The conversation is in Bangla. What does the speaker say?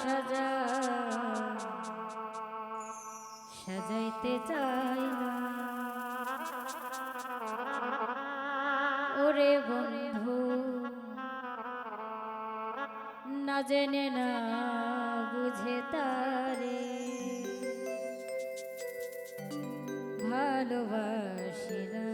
সাজা। সাজাইতে চাই না। ওরে বন্ধু না জেনে না বুঝে তারে। ভালোবাসিলাম